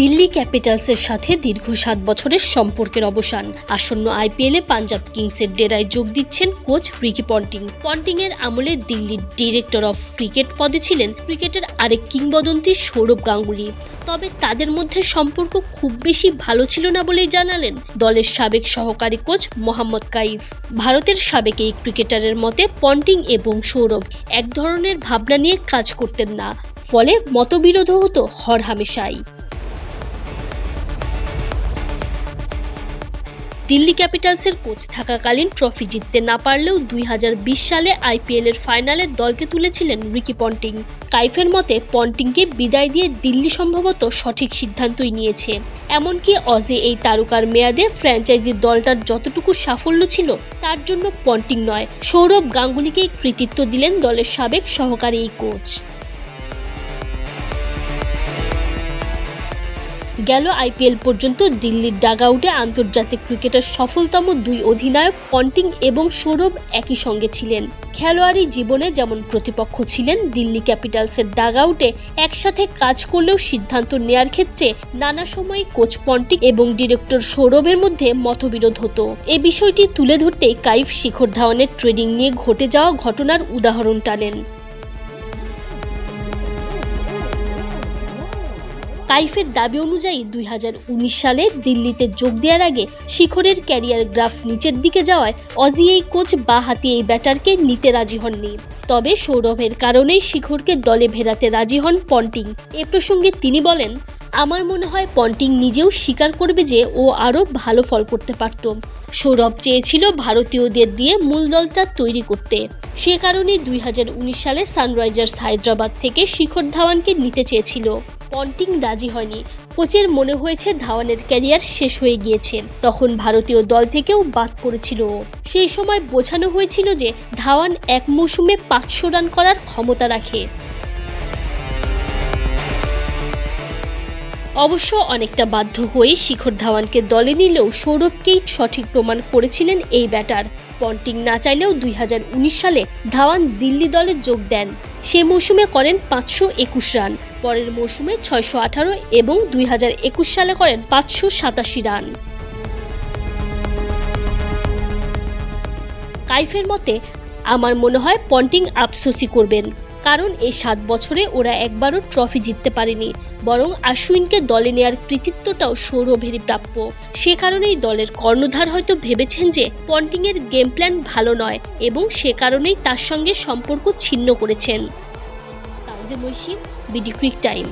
দিল্লি ক্যাপিটালসের সাথে দীর্ঘ সাত বছরের সম্পর্কের অবসান। আসন্ন আইপিএলে পাঞ্জাব কিংসের ডেরায় যোগ দিচ্ছেন কোচ রিকি পন্টিং। পন্টিংয়ের আমলে দিল্লির ডিরেক্টর অফ ক্রিকেট পদে ছিলেন ক্রিকেটের আরেক কিংবদন্তি সৌরভ গাঙ্গুলি। তবে তাদের মধ্যে সম্পর্ক খুব বেশি ভালো ছিল না বলেই জানালেন দলের সাবেক সহকারী কোচ মোহাম্মদ কাইফ। ভারতের সাবেক এই ক্রিকেটারের মতে পন্টিং এবং সৌরভ এক ধরনের ভাবনা নিয়ে কাজ করতেন না, ফলে মতবিরোধ হতো হরহামেশাই। দিল্লি ক্যাপিটালসের কোচ থাকাকালীন ট্রফি জিততে না পারলেও দুই হাজার বিশ সালে আইপিএল এর ফাইনালে দলকে তুলেছিলেন রিকি পন্টিং। কাইফের মতে, পন্টিংকে বিদায় দিয়ে দিল্লি সম্ভবত সঠিক সিদ্ধান্তই নিয়েছে। এমনকি অজে এই তারকার মেয়াদে ফ্র্যাঞ্চাইজির দলটার যতটুকু সাফল্য ছিল, তার জন্য পন্টিং নয়, সৌরভ গাঙ্গুলিকেই কৃতিত্ব দিলেন দলের সাবেক সহকারী এই কোচ। গেল আইপিএল পর্যন্ত দিল্লির ডাগআউটে আন্তর্জাতিক ক্রিকেটের সফলতম দুই অধিনায়ক পন্টিং এবং সৌরভ একই সঙ্গে ছিলেন। খেলোয়াড়ি জীবনে যেমন প্রতিপক্ষ ছিলেন, দিল্লি ক্যাপিটালসের ডাগআউটে একসাথে কাজ করলেও সিদ্ধান্ত নেয়ার ক্ষেত্রে নানা সময় কোচ পন্টিং এবং ডিরেক্টর সৌরভের মধ্যে মতবিরোধ হতো। এ বিষয়টি তুলে ধরতে কাইফ শিখর ধাওয়ানের ট্রেডিং নিয়ে ঘটে যাওয়া ঘটনার উদাহরণ টানেন। কাইফের দাবি অনুযায়ী দুই হাজার উনিশ সালে দিল্লিতে যোগ দেওয়ার আগে শিখরের ক্যারিয়ার গ্রাফ নিচের দিকে যাওয়ায় অজি এই কোচ বা হাতি এই ব্যাটারকে নিতে রাজি হননি। তবে সৌরভের কারণেই শিখরকে দলে ভেরাতে রাজি হন পন্টিং। এ প্রসঙ্গে তিনি বলেন, আমার মনে হয় পন্টিং নিজেও স্বীকার করবে যে ও আরও ভালো ফল করতে পারত। সৌরভ চেয়েছিল ভারতীয়দের দিয়ে মূল দলটা তৈরি করতে। সে কারণেই দুই সালে সানরাইজার্স হায়দ্রাবাদ থেকে শিখর ধাওয়ানকে নিতে চেয়েছিল। পন্টিং রাজি হয়নি। কোচের মনে হয়েছে ধাওয়ানের ক্যারিয়ার শেষ হয়ে গিয়েছে। তখন ভারতীয় দল থেকেও বাদ পড়েছিল সেই সময় বোঝানো হয়েছিল যে ধাওয়ান এক মৌসুমে পাঁচশো রান করার ক্ষমতা রাখে। অবশ্য অনেকটা বাধ্য হয়ে শিখর ধাওয়ানকে দলে নিলেও সৌরভকেই সঠিক প্রমাণ করেছিলেন এই ব্যাটার। পন্টিং না চাইলেও দুই হাজার উনিশ সালে ধাওয়ান দিল্লি দলে যোগ দেন। সে মৌসুমে করেন পাঁচশো একুশ রান, পরের মৌসুমে ছয়শো আঠারো এবং দুই হাজার একুশ সালে করেন পাঁচশো সাতাশি রান। কাইফের মতে, আমার মনে হয় পন্টিং আফসোসই করবেন। কারণ এই সাত বছরে ওরা একবারও ট্রফি জিততে পারেনি, বরং আশ্বিনকে দলে নেয়ার কৃতিত্বটাও সৌরভেরই প্রাপ্য। সে কারণেই দলের কর্ণধার হয়তো ভেবেছেন যে পন্টিংয়ের গেম প্ল্যান ভালো নয় এবং সে কারণেই তার সঙ্গে সম্পর্ক ছিন্ন করেছেন। তাজে মৈশি বিডি ক্রিক টাইম।